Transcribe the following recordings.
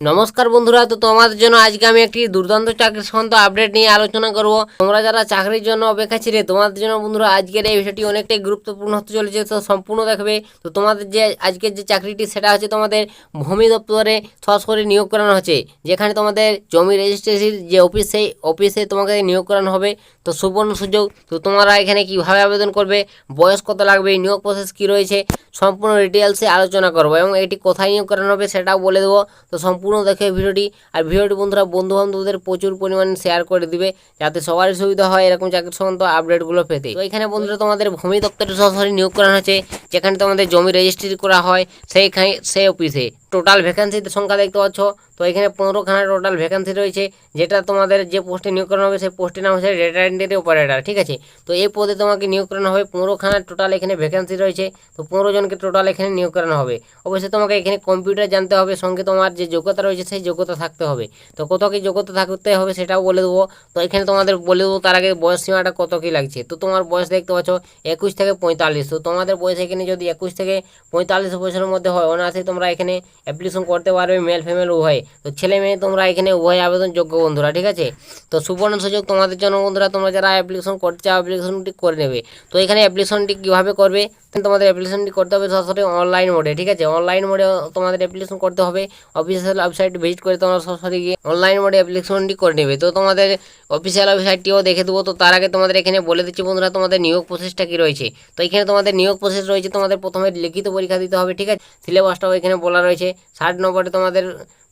নমস্কার বন্ধুরা, তো তোমাদের জন্য আজকে আমি একটি দুর্দান্ত চাকরি সংক্রান্ত আপডেট নিয়ে আলোচনা করব। তোমরা যারা চাকরির জন্য অপেক্ষা ছিলে, তোমাদের জন্য বন্ধুরা আজকের এই বিষয়টি অনেকটাই গুরুত্বপূর্ণ হতে চলেছে, তো সম্পূর্ণ দেখবে। তো তোমাদের যে আজকের যে চাকরিটি, সেটা হচ্ছে তোমাদের ভূমি দপ্তরে সরাসরি নিয়োগ করানো হচ্ছে, যেখানে তোমাদের জমি রেজিস্ট্রেশন যে অফিস সেই অফিসে তোমাকে নিয়োগ করানো হবে। তো সুবর্ণ সুযোগ, তো তোমরা এখানে কীভাবে আবেদন করবে, বয়স কত লাগবে, নিয়োগ প্রসেস কি রয়েছে, সম্পূর্ণ ডিটেলসে আলোচনা করব এবং এটি কোথায় নিয়োগ করানো হবে সেটাও বলে দেবো। তো সম্পূর্ণ দেখে ভিডিওটি। আর ভিডিওটি বন্ধুরা বন্ধু বান্ধবদের প্রচুর পরিমাণে শেয়ার করে দিবে, যাতে সবারই সুবিধা হয় এরকম চাকরি সম্বন্ধ আপডেটগুলো পেতে। তো এখানে বন্ধুরা, তোমাদের ভূমি দপ্তরে সরাসরি নিয়োগ করানো হয়েছে, যেখানে তোমাদের জমি রেজিস্ট্রি করা হয়, সেইখানে, সেই অফিসে টোটাল ভ্যাকান্সির সংখ্যা দেখতে পাচ্ছ। তো এখানে পনেরোখানা টোটাল ভ্যাকান্সি রয়েছে, যেটা তোমাদের যে পোস্টে নিয়োগ করানো হবে, সেই পোস্টের নাম হচ্ছে ডেটা এন্ট্রি অপারেটার ঠিক আছে? তো এই পদে তোমাকে নিয়োগ করানো হবে, পনেরোখানা টোটাল এখানে ভ্যাকান্সি রয়েছে, তো পনেরো জনকে টোটাল এখানে নিয়োগ করানো হবে। অবশ্যই তোমাকে এখানে কম্পিউটার জানতে হবে, সঙ্গে তোমার যে যোগ্যতা রয়েছে, সেই যোগ্যতা থাকতে হবে। তো কত কি যোগ্যতা থাকতে হবে সেটাও বলে দেবো। তো এখানে তোমাদের বলে দেবো তার আগে বয়স সীমাটা কত কি লাগছে। তো তোমার বয়স দেখতে পাচ্ছ, একুশ থেকে পঁয়তাল্লিশ। তো তোমাদের বয়স এখানে যদি একুশ থেকে পঁয়তাল্লিশ বছরের মধ্যে হয় অনায়াসে তোমরা এখানে অ্যাপ্লিকেশন করতে পারবে মেল ফিমেল উভয়। তো ছেলে মেয়ে, তোমরা এখানে উভয় আবেদন যোগ্য বন্ধুরা, ঠিক আছে? তো সুবর্ণ সুযোগ তোমাদের জন্য বন্ধুরা, তোমরা যারা অ্যাপ্লিকেশন করতে চাও অ্যাপ্লিকেশনটি করে নেবে। তো এখানে অ্যাপ্লিকেশনটি কীভাবে করবে? তোমাদের অ্যাপ্লিকেশনটি করতে হবে সরাসরি অনলাইন মোডে ঠিক আছে? অনলাইন মোডে তোমাদের অ্যাপ্লিকেশন করতে হবে। অফিসিয়াল ওয়েবসাইট ভিজিট করে তোমরা সরাসরি গিয়ে অনলাইন মোডে অ্যাপ্লিকেশনটি করে নেবে। তো তোমাদের অফিসিয়াল ওয়েবসাইটটিও দেখে দেবো। তো তার আগে তোমাদের এখানে বলে দিচ্ছি বন্ধুরা, তোমাদের নিয়োগ প্রসেসটা কী রয়েছে? তো এখানে তোমাদের নিয়োগ প্রসেস রয়েছে, তোমাদের প্রথমে লিখিত পরীক্ষা দিতে হবে, ঠিক আছে? সিলেবাসটাও এখানে বলা রয়েছে। ষাট নম্বরে তোমাদের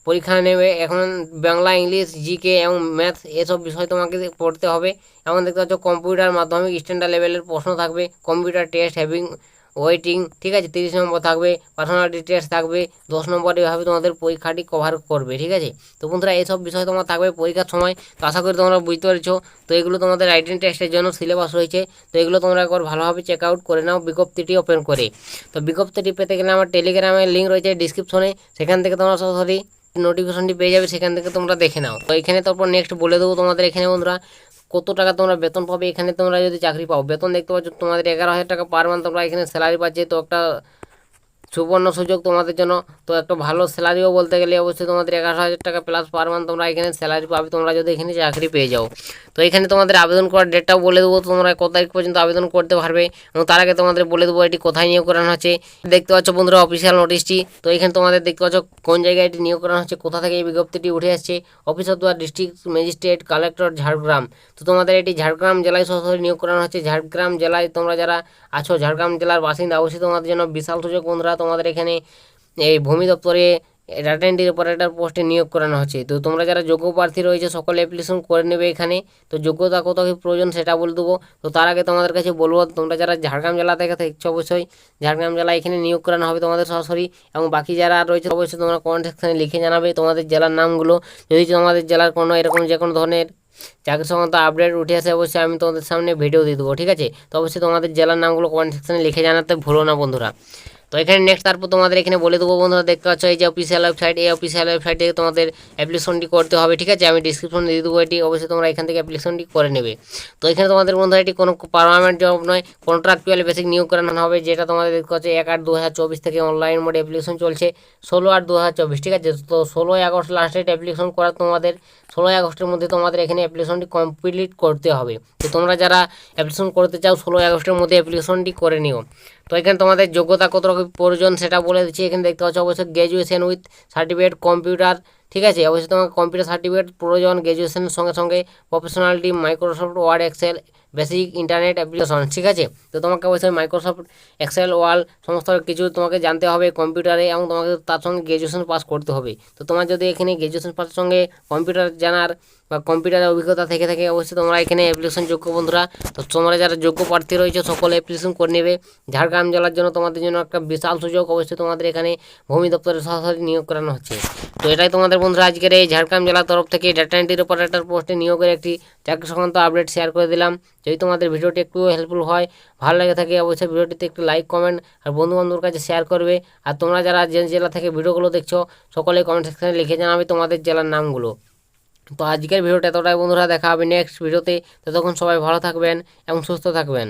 পরীক্ষা নেবে। এখন বাংলা, ইংলিশ জিকে এবং ম্যাথ এসব বিষয় তোমাকে পড়তে হবে। এমন দেখতে পাচ্ছ কম্পিউটার মাধ্যমিক স্ট্যান্ডার্ড লেভেলের প্রশ্ন থাকবে। কম্পিউটার টেস্ট হ্যাভিং ওয়েটিং ঠিক আছে, তিরিশ নম্বর থাকবে পার্সোনাল টেস্ট থাকবে, দশ নম্বর এভাবে তোমাদের পরীক্ষাটি কভার করবে, ঠিক আছে? তো বন্ধুরা এইসব বিষয় তোমার থাকবে পরীক্ষার সময়, তো আশা করি তোমরা বুঝতে পেরেছ। তো এগুলো তোমাদের আইডেন্টি টেস্টের জন্য সিলেবাস রয়েছে, তো এগুলো তোমরা একবার ভালোভাবে চেক আউট করে নাও, বিজ্ঞপ্তিটি ওপেন করে। তো বিজ্ঞপ্তিটি পেতে গেলে আমার টেলিগ্রামের লিঙ্ক রয়েছে ডিসক্রিপশনে সেখান থেকে তোমরা সরাসরি নোটিফিকেশনটি পেয়ে যাবে, সেখান থেকে তোমরা দেখে নাও। তো এখানে তারপর নেক্সট বলে দেবো তোমাদের এখানে বন্ধুরা কত টাকা তোমরা বেতন পাবে? এখানে তোমরা যদি চাকরি পাও, বেতন দেখতে পাচ্ছ তোমাদের এগারো হাজার টাকা পার মান্থ তোমরা এখানে স্যালারি পাচ্ছে। তো একটা সুবর্ণ সুযোগ তোমাদের জন্য। তো একটা ভালো স্যালারিও বলতে গেলে অবশ্যই তোমাদের এগারো হাজার টাকা প্লাস পার মান্থ তোমরা এখানে স্যালারি পাবে। তোমরা যদি এখানে চাকরি পেয়ে যাও। তো এখানে তোমাদের আবেদন করার ডেটটাও বলে দেবো। তোমরা কত তারিখ পর্যন্ত আবেদন করতে পারবে এবং তার আগে তোমাদের বলে দেবো এটি কোথায় নিয়োগ করানো হচ্ছে। দেখতে পাচ্ছ বন্ধুরা অফিসিয়াল নোটিশটি তো এখানে তোমাদের দেখতে পাচ্ছ কোন জায়গায় এটি নিয়োগ করানো হচ্ছে, কোথা থেকে এই বিজ্ঞপ্তিটি উঠে আসছে। Office of the district magistrate collector Jhargram. তো তোমাদের এটি ঝাড়গ্রাম জেলায় সরাসরি নিয়োগ করানো হচ্ছে। ঝাড়গ্রাম জেলায় তোমরা যারা আছো, ঝাড়গ্রাম জেলার বাসিন্দা, অবশ্যই তোমাদের জন্য বিশাল সুযোগ বন্ধুরা। তোমাদের এখানে এই ভূমি দপ্তরে ডাটা এন্ট্রি অপারেটর পোস্টে নিয়োগ করানো হচ্ছে। তো তোমরা যারা যোগ্য প্রার্থী রয়েছে, সকলে অ্যাপ্লিকেশন করে নেবে এখানে। তো যোগ্যতা কত কি প্রয়োজন সেটা বলে দেবো। তো তার আগে তোমাদের কাছে বলব, তোমরা যারা ঝাড়গ্রাম জেলা থেকে থাকছো অবশ্যই, ঝাড়গ্রাম জেলা এখানে নিয়োগ করানো হবে তোমাদের সরাসরি। এবং বাকি যারা রয়েছে অবশ্যই তোমরা কমেন্ট সেকশানে লিখে জানাবে তোমাদের জেলার নামগুলো। যদি তোমাদের জেলার কোনো এরকম যে কোনো ধরনের চাকরি সংক্রান্ত আপডেট উঠে আসে, অবশ্যই আমি তোমাদের সামনে ভিডিও দিয়ে দেবো, ঠিক আছে? তো অবশ্যই তোমাদের জেলার নামগুলো কমেন্ট সেকশানে লিখে জানাতে ভুলো না বন্ধুরা। তো এখানে নেক্সট তারপর তোমাদের এখানে বলে দেবো বন্ধুরা, দেখতে পাচ্ছ এই যে অফিসিয়াল ওয়েবসাইট এই অফিসিয়াল ওয়েবসাইটে তোমাদের অ্যাপ্লিকেশনটি করতে হবে, ঠিক আছে? আমি ডিসক্রিপশন দিয়ে দেবো এটি, অবশ্যই তোমরা এখান থেকে অ্যাপ্লিকেশনটি করে নেবে। তো এখানে তোমাদের বন্ধুরা, এটি কোনো পারমানেন্ট জব নয় কন্ট্রাকচুয়াল বেসিক নিয়োগ করানো হবে, যেটা তোমাদের দেখতে পাচ্ছ এক আট দু থেকে অনলাইন মোডে অ্যাপ্লিকেশন চলছে, ষোলো আট দু ঠিক আছে? তো ষোলোই আগস্ট লাস্ট ডেট অ্যাপ্লিকেশন করা তোমাদের, ষোলোই আগস্টের মধ্যে তোমাদের এখানে অ্যাপ্লিকেশনটি কমপ্লিট করতে হবে। তো তোমরা যারা অ্যাপ্লিকেশন করতে চাও, ষোলোই আগস্টের মধ্যে অ্যাপ্লিকেশনটি করে নিও। তো এখানে তোমাদের যোগ্যতা কত রকম প্রয়োজন সেটা বলে দিচ্ছি। এখানে দেখতে পাচ্ছ অবশ্যই গ্র্যাজুয়েশন উইথ সার্টিফিকেট কম্পিউটার ঠিক আছে, অবশ্যই তোমার কম্পিউটার সার্টিফিকেট প্রয়োজন গ্র্যাজুয়েশনের সঙ্গে সঙ্গে professionality Microsoft Word Excel basic internet application ঠিক আছে? তো তোমাকে অবশ্যই মাইক্রোসফট এক্সেল ওয়াল সমস্ত কিছু তোমাকে জানতে হবে কম্পিউটারে এবং তোমাকে তার সঙ্গে গ্র্যাজুয়েশন পাস করতে হবে। তো তোমার যদি এখানে গ্র্যাজুয়েশন পাসের সঙ্গে কম্পিউটার জানার বা কম্পিউটারের অভিজ্ঞতা থেকে থাকে, অবশ্যই তোমরা এখানে অ্যাপ্লিকেশন যোগ্য বন্ধুরা, তো তোমরা যারা যোগ্য প্রার্থী রয়েছে, সকলে অ্যাপ্লিকেশন করে নেবে। ঝাড়গ্রাম জেলার জন্য তোমাদের জন্য একটা বিশাল সুযোগ, অবশ্যই তোমাদের এখানে ভূমি দপ্তরে সরাসরি নিয়োগ করানো হচ্ছে। তো এটাই তোমাদের বন্ধুরা, আজকের এই ঝাড়গ্রাম জেলার তরফ থেকে ডাটা এন্ট্রির অপারেটর পোস্টে নিয়োগের একটি চাকরি সংক্রান্ত আপডেট শেয়ার করে দিলাম। যদি তোমাদের ভিডিওটি একটু হেল্পফুল হয়, ভালো লাগে থাকে অবশ্যই ভিডিওটিতে একটু লাইক কমেন্ট আর বন্ধু বান্ধবের কাছে শেয়ার করবে। আর তোমরা যারা যে জেলা থেকে ভিডিওগুলো দেখছ সকলে কমেন্ট সেকশনে লিখে জানাবে তোমাদের জেলার নামগুলো। তো আজকের ভিডিওটা এতটাই বন্ধুরা, দেখা হবে নেক্সট ভিডিওতে ততক্ষণ সবাই ভালো থাকবেন এবং সুস্থ থাকবেন।